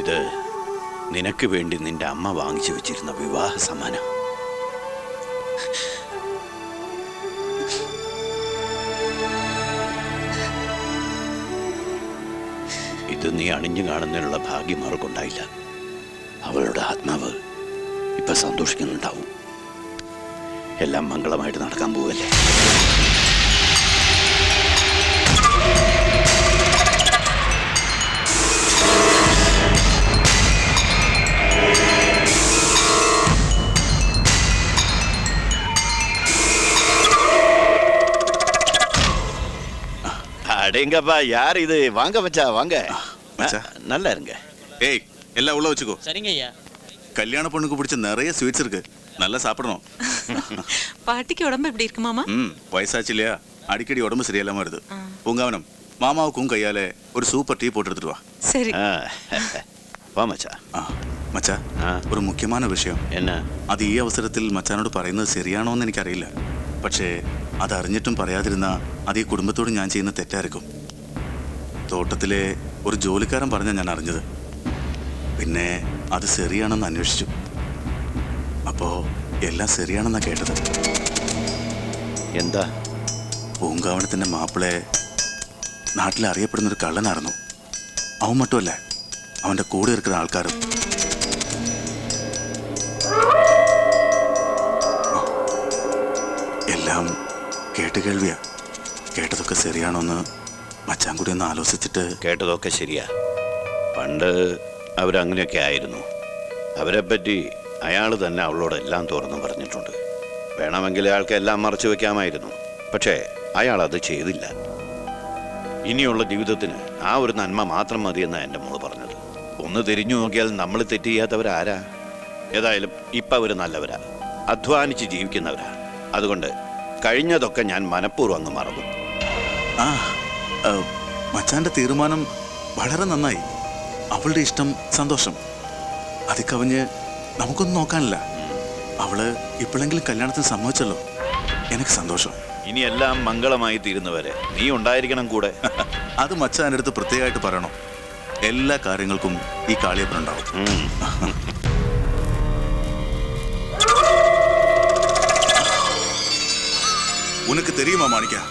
ഇത് നിനക്ക് വേണ്ടി നിന്റെ അമ്മ വാങ്ങിച്ചു വെച്ചിരുന്ന വിവാഹ സമ്മാനം. ഇത് നീ അണിഞ്ഞു കാണുന്നതിനുള്ള ഭാഗ്യം അവർക്കുണ്ടായില്ല അവളുടെ ആത്മാവ് ഇപ്പൊ സന്തോഷിക്കുന്നുണ്ടാവും. എല്ലാം മംഗളമായിട്ട് നടക്കാൻ പോവല്ലേ? எங்கப்பா யார் இது? வாங்க மச்சா வாங்க. மச்சா. நல்லா இருங்க. ஏய் எல்லாம் உள்ள வச்சுக்கோ. சரிங்க ஐயா. கல்யாண பொண்ணுக்கு பிடிச்ச நிறைய ஸ்வீட்ஸ் இருக்கு. நல்லா சாப்பிடணும். பாட்டிக்கு உடம்பு எப்படி இருக்கு மாமா? ம் வயசாச்சு இல்லையா? அடிக்கடி உடம்பு சரியில்லாம வருது. பூங்காவனம் அவனம் மாமாவுக்கும் கையால ஒரு சூப்பர் டீ போட்டு எடுத்துட்டு வா. சரி. ஆ, வா மச்சா. ആ, മച്ചാ ആ. ഒരു മുഖ്യമായ വിഷയം என்ன? அது ഈ அவசரத்தில் மச்சானோடு പറയുന്നത് சரியானோன்னு എന്ന് എനിക്കറിയില്ല. പക്ഷേ അത് അറിഞ്ഞിട്ടും പറയാതിരുന്ന അത് ഈ കുടുംബത്തോട് ഞാൻ ചെയ്യുന്ന തെറ്റായിരിക്കും. തോട്ടത്തിലെ ഒരു ജോലിക്കാരൻ പറഞ്ഞ ഞാൻ അറിഞ്ഞത്. പിന്നെ അത് ശരിയാണെന്ന് അന്വേഷിച്ചു. അപ്പോ എല്ലാം ശരിയാണെന്നാ കേട്ടത്. എന്താ? പൂങ്കാവനത്തിന്റെ മാപ്പിളെ നാട്ടിൽ അറിയപ്പെടുന്ന ഒരു കള്ളനായിരുന്നു. അവൻ മട്ടുമല്ല അവന്റെ കൂടെ ഇരിക്കുന്ന ആൾക്കാരും. എല്ലാം കേട്ടുകേൾവിയാ കേട്ടതൊക്കെ ശരിയാണോന്ന് മച്ചാൻ കൂടി ഒന്ന് ആലോചിച്ചിട്ട് കേട്ടതൊക്കെ ശരിയാ. പണ്ട് അവരങ്ങനെയൊക്കെ ആയിരുന്നു. അവരെ പറ്റി അയാൾ തന്നെ അവളോട് എല്ലാം തുറന്നു പറഞ്ഞിട്ടുണ്ട്. വേണമെങ്കിൽ അയാൾക്ക് എല്ലാം മറച്ചു വെക്കാമായിരുന്നു. പക്ഷേ അയാൾ അത് ചെയ്തില്ല. ഇനിയുള്ള ജീവിതത്തിന് ആ ഒരു നന്മ മാത്രം മതിയെന്നാണ് എന്റെ മോൾ പറഞ്ഞത്. ഒന്ന് തിരിഞ്ഞു നോക്കിയാൽ നമ്മൾ തെറ്റ് ചെയ്യാത്തവരാരാ ഏതായാലും ഇപ്പം അവർ നല്ലവരാ. അധ്വാനിച്ച് ജീവിക്കുന്നവരാ. അതുകൊണ്ട് കഴിഞ്ഞതൊക്കെ ഞാൻ മനഃപൂർവം അങ്ങ് മറന്നു. ആ മച്ചാന്റെ തീരുമാനം വളരെ നന്നായി. അവളുടെ ഇഷ്ടം സന്തോഷം. അത് കവിഞ്ഞ് നമുക്കൊന്നും നോക്കാനില്ല. അവൾ ഇപ്പോഴെങ്കിലും കല്യാണത്തിന് സമ്മതിച്ചല്ലോ. എനിക്ക് സന്തോഷം. ഇനി എല്ലാം മംഗളമായി തീരുന്നവരെ. നീ ഉണ്ടായിരിക്കണം കൂടെ. അത് മച്ചാന്റെ അടുത്ത് പ്രത്യേകമായിട്ട് പറയണം. എല്ലാ കാര്യങ്ങൾക്കും ഈ കാളിയപ്പനുണ്ടാവും. உனக்கு தெரியுமா மாணிக்கா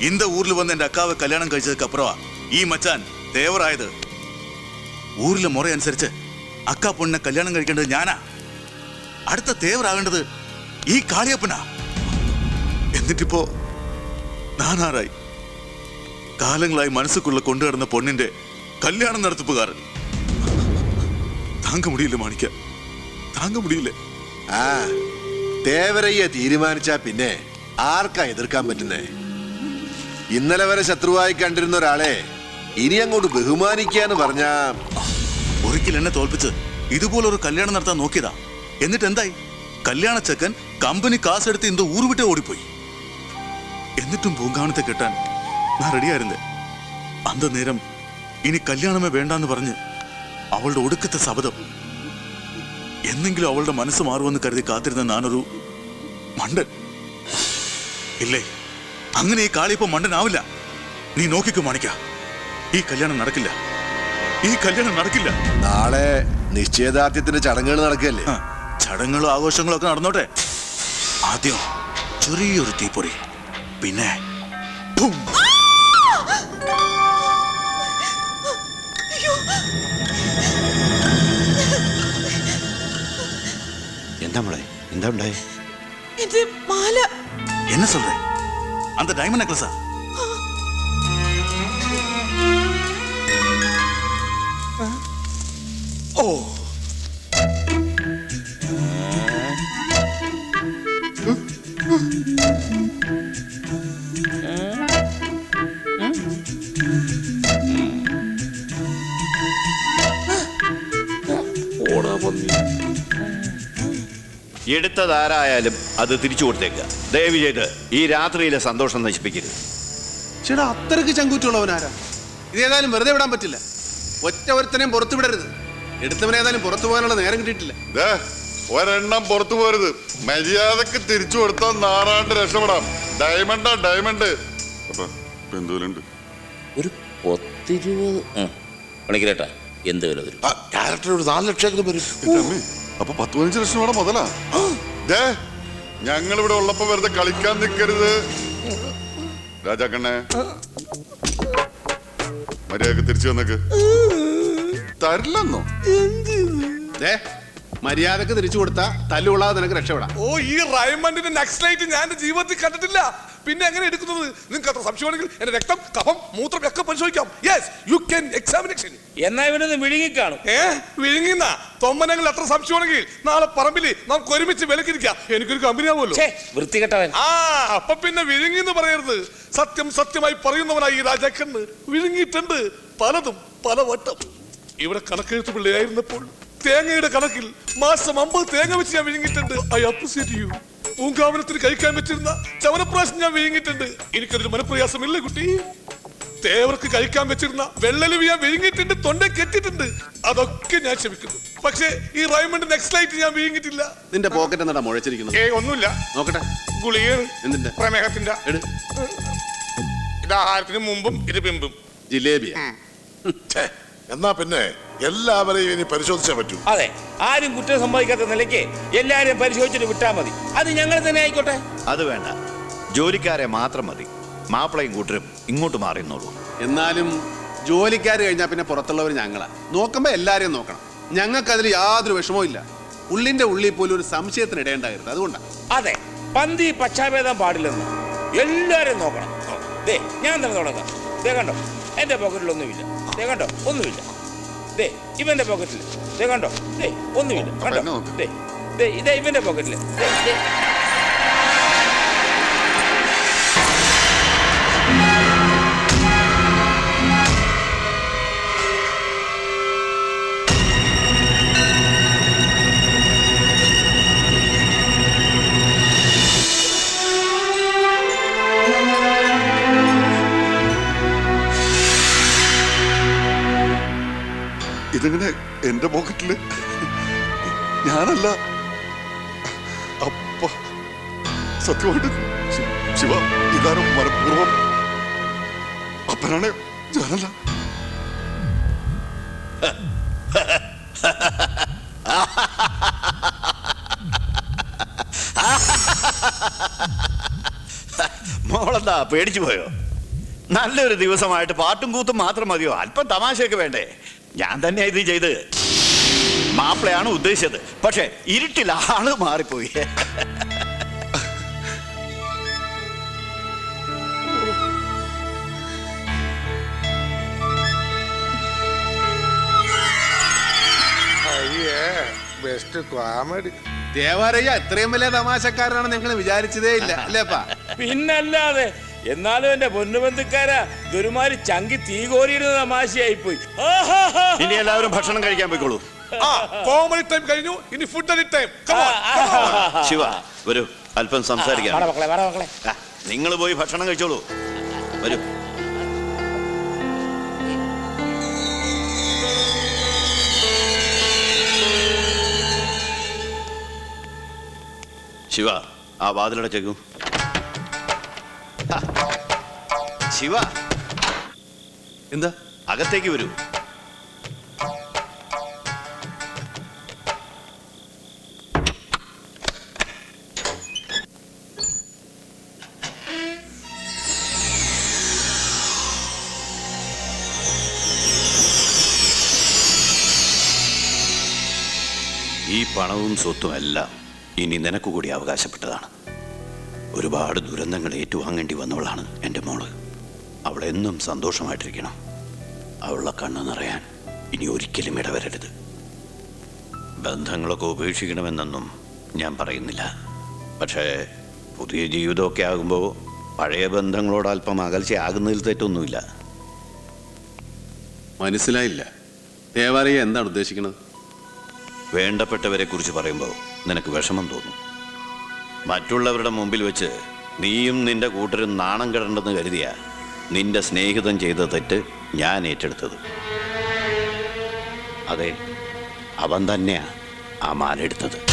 இந்த ஊர்ல வந்து என் அக்காவை கல்யாணம் கழிச்சதுக்கு அப்புறம் ஈ மச்சான் தேவராயது ஊர்ல முறை அனுசரிச்சு அக்கா பொண்ணை കല്യാണം കഴിക്കേണ്ടത് ഞാനാ. അടുത്ത തേവറാകേണ്ടത് ഈ കാളിയപ്പനാ. എന്നിട്ടിപ്പോ നാനാറായി കാലങ്ങളായി മനസ്സുക്കുള്ള കൊണ്ടു കിടന്ന പൊണ്ണിന്റെ കല്യാണം നടത്തിപ്പുകാരൻ. താങ്ക മുടിയില്ല മാണിക്ക? താങ്ക മുടിയില്ല? ആ തേവരയ്യ തീരുമാനിച്ചാ പിന്നെ ആർക്കാ എതിർക്കാൻ പറ്റുന്നേ? ഇന്നലെ വരെ ശത്രുവായി കണ്ടിരുന്ന ഒരാളെ ഇനി അങ്ങോട്ട് ബഹുമാനിക്കാന്ന് പറഞ്ഞ ഒരിക്കൽ എന്നെ തോൽപ്പിച്ച് ഇതുപോലൊരു കല്യാണം നടത്താൻ നോക്കിയതാ. എന്നിട്ട് എന്തായി? കല്യാണ ചെക്കൻ കമ്പനി കാസെടുത്ത് ഇന്ത ഊർ വിട്ടേ ഓടിപ്പോയി. എന്നിട്ടും പൂങ്കാണത്തെ കെട്ടാൻ ഞാൻ റെഡിയായിരുന്നേ അന്ത നേരം ഇനി കല്യാണമേ വേണ്ടാന്ന് പറഞ്ഞ് അവളുടെ ഒടുക്കത്തെ ശബദം എന്നെങ്കിലും അവളുടെ മനസ്സ് മാറുമെന്ന് കരുതി കാത്തിരുന്ന ഞാനൊരു മണ്ടൻ. ഇല്ലേ? അങ്ങനെ ഈ കാളി ഇപ്പൊ മണ്ടനാവില്ല. നീ നോക്കിക്കോ മാണിക്ക. ഈ കല്യാണം നടക്കില്ല. ഈ കല്യാണം നടക്കില്ല. നാളെ നിശ്ചയദാർഢ്യത്തിന്റെ ചടങ്ങുകൾ നടക്കല്ലേ ചടങ്ങുകളും ആഘോഷങ്ങളും ഒക്കെ നടന്നോട്ടെ. ആദ്യം ചെറിയൊരു തീപ്പൊറി പിന്നെ എന്താ മോളെ? എന്താ ഉണ്ടായേ? മാല. என்ன சொல்ற அந்த டைமண்ட் நெக்லஸா ஓ എടുത്തതാരായാലും അത് തിരിച്ചു കൊടുത്തേക്കുക ദയവ് ചെയ്ത് ഈ രാത്രിയിലെ സന്തോഷം നശിപ്പിക്കരുത്. ചേട്ടാ അത്രയ്ക്ക് ചങ്കൂറ്റുള്ളവനാരാ ഇത് ഏതായാലും വെറുതെ വിടാൻ പറ്റില്ല. ഒറ്റ ഒരുത്തനെയും പുറത്തു വിടരുത്. എടുത്തവനേതായാലും പുറത്തു പോകാനുള്ള നേരം കിട്ടിയിട്ടില്ല. ദേ, ഒരെണ്ണം പുറത്തു പോരുത് മര്യാദയ്ക്ക് തിരിച്ചു കൊടുത്താൽ നാറാണ്ട് രക്ഷപ്പെടാം. ഡയമണ്ടാ ഡയമണ്ട് അപ്പൊ ബന്ധുവിലുണ്ട് ഒരു പത്തിരുപത് പണിക്കരേട്ടാ എന്ത് വില വരും? ക്യാരക്ടർ ഒരു നാല് ലക്ഷമെങ്കിലും വരും. എന്റെ അമ്മേ അപ്പൊ പത്ത് പതിനഞ്ച് ലക്ഷം വേണം മുതലാ? ദേ ഞങ്ങൾ ഇവിടെ ഉള്ളപ്പോ വെറുതെ കളിക്കാൻ നിൽക്കരുത് രാജാക്കണ്ണേ. മര്യാദയ്ക്ക് തിരിച്ചു വന്നേക്ക്. തരില്ലെന്നോ? ദേ മര്യാദയ്ക്ക് തിരിച്ചു കൊടുത്താ തല്ലുകൊള്ളാതെ നിനക്ക് രക്ഷപ്പെടാം. ഓ ഈ റൈമണ്ടിന്റെ നെക്സ്റ്റ് ലൈറ്റ് ഞാൻ ജീവിതത്തിൽ കണ്ടിട്ടില്ല. പിന്നെ എങ്ങനെ എടുക്കുന്നത്? നിങ്ങൾക്ക് അത്ര സംശയമാണെങ്കിൽ എന്റെ രക്തം കഫം മൂത്രം ഒക്കെ പരിശോധിക്കാം. യെസ് യു ക്യാൻ എക്സാമിനേഷൻ എന്നാ ഇവനൊന്ന് വിഴുങ്ങിക്കാണും. ഏ വിഴുങ്ങുന്ന? തൊമ്മനങ്ങൾ അത്ര സംശയമാണെങ്കിൽ നാളെ പറമ്പിൽ നമുക്ക് ഒരുമിച്ച് വിലക്കിരിക്കാം. എനിക്കൊരു കമ്പനി ആവുമല്ലോ. വൃത്തികെട്ടവൻ. ആ അപ്പൊ പിന്നെ വിഴുങ്ങി എന്ന് പറയരുത്. സത്യം സത്യമായി പറയുന്നവനായി ഈ രാജാക്കന്ന് വിഴുങ്ങിയിട്ടുണ്ട്. പലതും പല വട്ടം. ഇവിടെ കണക്കെഴുത്ത് പിള്ളയായിരുന്നപ്പോൾ തേങ്ങയുടെ കണക്കിൽ മാസം അമ്പത് തേങ്ങ വെച്ച് ഞാൻ വിഴുങ്ങിയിട്ടുണ്ട്. ഐ അപ്രിസിയേറ്റ് യു പൂങ്കാവനത്തിന് കഴിക്കാൻ പറ്റിരുന്ന ചവനപ്രാശം ഞാൻ വിഴുങ്ങിയിട്ടുണ്ട്. എനിക്കതൊരു മനപ്രയാസമില്ല കുട്ടി. തേവർക്ക് കഴിക്കാൻ വെച്ചിരുന്ന വെള്ളലുവി ഞാൻ വിഴുങ്ങിയിട്ടുണ്ട് തൊണ്ട കെട്ടിട്ടുണ്ട് അതൊക്കെ ഞാൻ ക്ഷമിക്കുന്നു. പക്ഷേ ഈ റൈമണ്ട് നെക്സ്റ്റ് ലൈറ്റ് ഞാൻ വിഴുങ്ങിട്ടില്ല നിന്റെ പോക്കറ്റ് എന്താ മുഴച്ചിരിക്കുന്നത്? ഏ ഒന്നുമില്ല. നോക്കട്ടെ. ഗുളിയ എന്തിന്റെ? പ്രമേഹത്തിന്റെ. എട്. ഇത് ആഹാരത്തിന് മുമ്പും ഇത് പിമ്പും. ജിലേബിയാ. എന്നാ പിന്നെ എല്ലാവരെയും ഇനി പരിശോധിച്ചേ പറ്റൂ. അതെ ആരും കുറ്റം സംഭവിക്കാത്ത നിലയ്ക്ക് എല്ലാവരെയും പരിശോധിച്ചിട്ട് വിട്ടാ മതി. അത് ഞങ്ങൾ തന്നെ ആയിക്കോട്ടെ? അത് വേണ്ട. ജോലിക്കാരെ മാത്രം മതി. മാപ്പിളയും കൂട്ടരും ഇങ്ങോട്ട് മാറിയെന്നുള്ളൂ എന്നാലും ജോലിക്കാർ കഴിഞ്ഞാൽ പിന്നെ പുറത്തുള്ളവർ ഞങ്ങളാ. നോക്കുമ്പോ എല്ലാരെയും നോക്കണം. ഞങ്ങൾക്ക് അതിൽ യാതൊരു വിഷമവും ഇല്ല. ഉള്ളിന്റെ ഉള്ളിൽ പോലും ഒരു സംശയത്തിന് ഇടയുണ്ടാകരുത്. അതുകൊണ്ടാണ് അതെ പന്തി പക്ഷാഭേദം പാടില്ലെന്ന് എല്ലാരും നോക്കണം. ദേ ഞാൻ തന്നെ തുടങ്ങാം. ദേ കണ്ടോ എന്റെ പോക്കറ്റിൽ ഒന്നുമില്ല ദേ കണ്ടോ? ഒന്നുമില്ല. ദേ ഇവന്റെ പോക്കറ്റിൽ ദേ കണ്ടോ? ദേ ഒന്നുമില്ല. കണ്ടോ? ദേ ദേ ഇതേ ഇവന്റെ പോക്കറ്റിൽ ദേ, ഇതെങ്ങനെ എന്റെ പോക്കറ്റിൽ? ഞാനല്ല. അപ്പ സത്യമായിട്ട് ശിവ ഇതാരും മനഃപൂർവം അപ്പനാണ് ഞാനല്ല. മോളെന്താ പേടിച്ചു പോയോ? നല്ലൊരു ദിവസമായിട്ട് പാട്ടും കൂത്തും മാത്രം മതിയോ? അല്പം തമാശയൊക്കെ വേണ്ടേ? ഞാൻ തന്നെയാ ഇത് ചെയ്ത്. മാപ്പിളയാണ് ഉദ്ദേശിച്ചത്. പക്ഷെ ഇരുട്ടിൽ ആൾ മാറിപ്പോയി. ബെസ്റ്റ് കോമഡി ദേവാരയ്യ ഇത്രയും വലിയ തമാശക്കാരനാണ് ഞങ്ങൾ വിചാരിച്ചതേ ഇല്ല. അല്ലേപ്പാ പിന്നല്ലാതെ എന്നാലും എന്റെ പൊന്നുബന്ധുക്കാരാ ഗുരുമാര് ചങ്കി തീ കോരിയിരുന്ന തമാശയായി പോയി ഇനി എല്ലാവരും ഭക്ഷണം കഴിക്കാൻ പോയിക്കോളൂ. ആ കോമഡി ടൈം കഴിഞ്ഞു ഇനി ഫുഡ് ടൈം ശിവ വരൂ അല്പം സംസാരിക്കാം. നിങ്ങൾ പോയി ഭക്ഷണം കഴിച്ചോളൂ. വരൂ. ശിവ ആ വാതിലടച്ചേക്കൂ. ശിവ. എന്താ? അകത്തേക്ക് വരൂ. ഈ പണവും സ്വത്തും എല്ലാം ഇനി നിനക്കുകൂടി അവകാശപ്പെട്ടതാണ്. ഒരുപാട് ദുരന്തങ്ങൾ ഏറ്റുവാങ്ങേണ്ടി വന്നവളാണ് എന്റെ മോൾ. അവളെന്നും സന്തോഷമായിട്ടിരിക്കണം. അവളുടെ കണ്ണു നിറയാൻ ഇനി ഒരിക്കലും ഇടവരരുത്. ബന്ധങ്ങളൊക്കെ ഉപേക്ഷിക്കണമെന്നൊന്നും ഞാൻ പറയുന്നില്ല. പക്ഷേ പുതിയ ജീവിതമൊക്കെ ആകുമ്പോൾ പഴയ ബന്ധങ്ങളോട് അല്പം അകൽച്ചയാകുന്നതിൽ തെറ്റൊന്നുമില്ല. മനസ്സിലായില്ല. ദേവാലയ എന്താണ് ഉദ്ദേശിക്കുന്നത്? വേണ്ടപ്പെട്ടവരെ കുറിച്ച് പറയുമ്പോൾ നിനക്ക് വിഷമം തോന്നും. മറ്റുള്ളവരുടെ മുമ്പിൽ വെച്ച് നീയും നിന്റെ കൂട്ടരും നാണം കിടണ്ടെന്ന് കരുതിയ നിന്റെ സ്നേഹിതം ചെയ്ത തെറ്റ് ഞാൻ ഏറ്റെടുത്തത്. അതെ അവൻ തന്നെയാണ് ആ മാലെടുത്തത്.